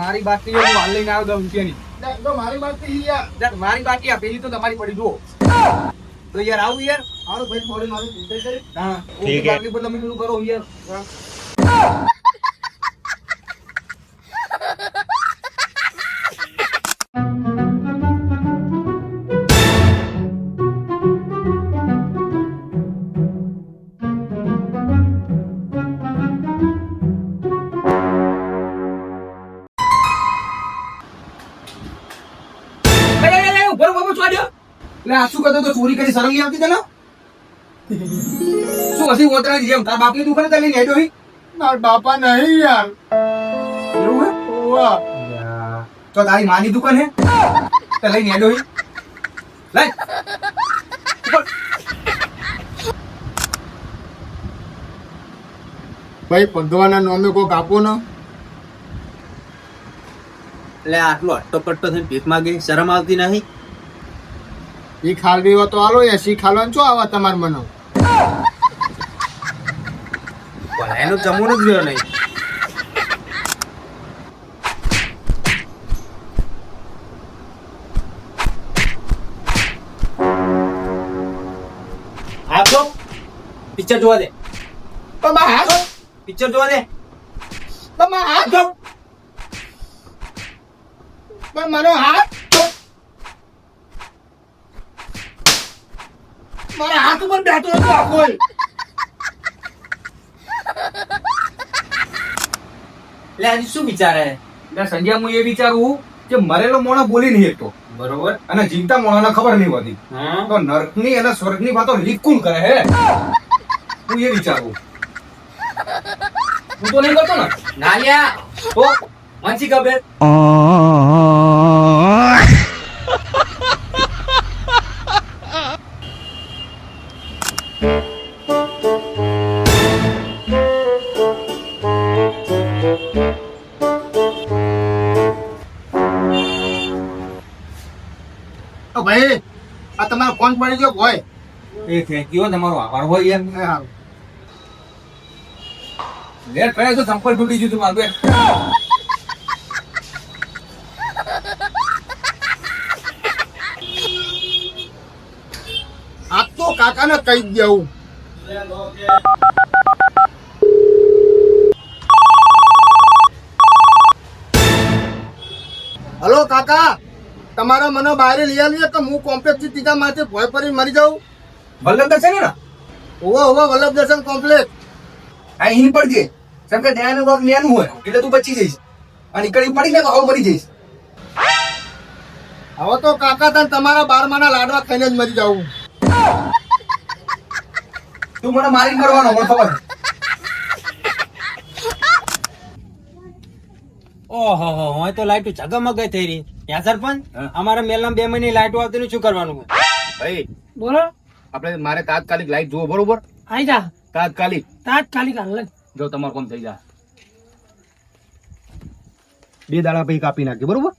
મારી બાકી મારી બાકી પેલી તો તમારી પડી જુઓ. તો યાર આવું યાર. મારો ભાઈ મોડે મારી હા ઠીક છે તમે પેલું કરો યાર. એ, એ, ઊભો રહો, આડ્યો. લે, આ શું કરતો તો ચોરી કરી સરંગી આવતી તને? શું હસી ઓતરા જેમ તાર બાપની દુકાને તને લઈને હેડ્યો હી? મારા બાપા નહીં યાર. એવું હે? ઓવા તો તારી માની દુકાન હે? તે લઈને હેડ્યો હી? લઈ. ભાઈ પંધવાના નામે કોક આપો ને. એટલે આટલો અટ્ટો પટ્ટો થઈને ભીખ માગી શરમ આવતી નહીં? ઈ ખાલવી હોય તો આલો એસી ખાલવાનું શું આવા તમાર મનો. એનું જમવાનું જ ગયો નહીં. પિક્ચર જોવા દે. બમા હા તો પિક્ચર જોવા દે. બાબા હાથ બા મારો હાથ? મારા હાથ ઉપર બેઠો હતો આ કોઈ. એટલે આજે શું વિચારે? એટલે સંજય હું એ વિચારું કે મરેલો મોણો બોલી નહીં શકતો બરોબર. અને જીવતા મોણાને ખબર નહીં હોતી. હા. તો નરકની અને સ્વર્ગની વાતો લીક કોણ કરે હે. હું એ વિચારું. હું તો નહીં કરતો ને. નાલિયા તો? વાંચી ખબર? તો ભાઈ આ તમારો ફોન પડી ગયો ભાઈ એ થેન્ક યુ તમારો આભાર હોય યાર. લેટ પડે તો સંપર્ક તૂટી ગયું તું મારું બેન. આ તો કાકાને કહી દેવું હલો કાકા તમારા મને બહાર લઈ આવીએ તો હું કોમ્પ્લેક્સથી તીજા માથે ભોય પડી મરી જાઉં. વલ્લભ દર્શન ને? ઓવો ઓવો વલ્લભ દર્શન કોમ્પ્લેક્સ આ અહીં પડજે શંકર દયાનું રોગ ન્યાનું હોય એટલે તું બચી જઈશ. અને નીકળી પડી જાય તો આવું મરી જઈશ. હવે તો કાકા તને તમારા બારમાના લાડવા ખાઈને જ મરી જાઉં. તું મને મારી કરવાનો મને ખબર ઓહો હો હોય તો લાઈટ જગમગ થઈ રહી. ત્યાં સરપંચ અમારા મેલના બે મહિને લાઈટ આવતી શું કરવાનું ભાઈ બોલો. આપણે મારે તાત્કાલિક લાઈટ જુઓ બરોબર? આઈ જા. તાત્કાલિક. તાત્કાલિક હાલ જો તમારું કોમ થઈ જાય. બે દાડા પછી કાપી નાખી બરોબર?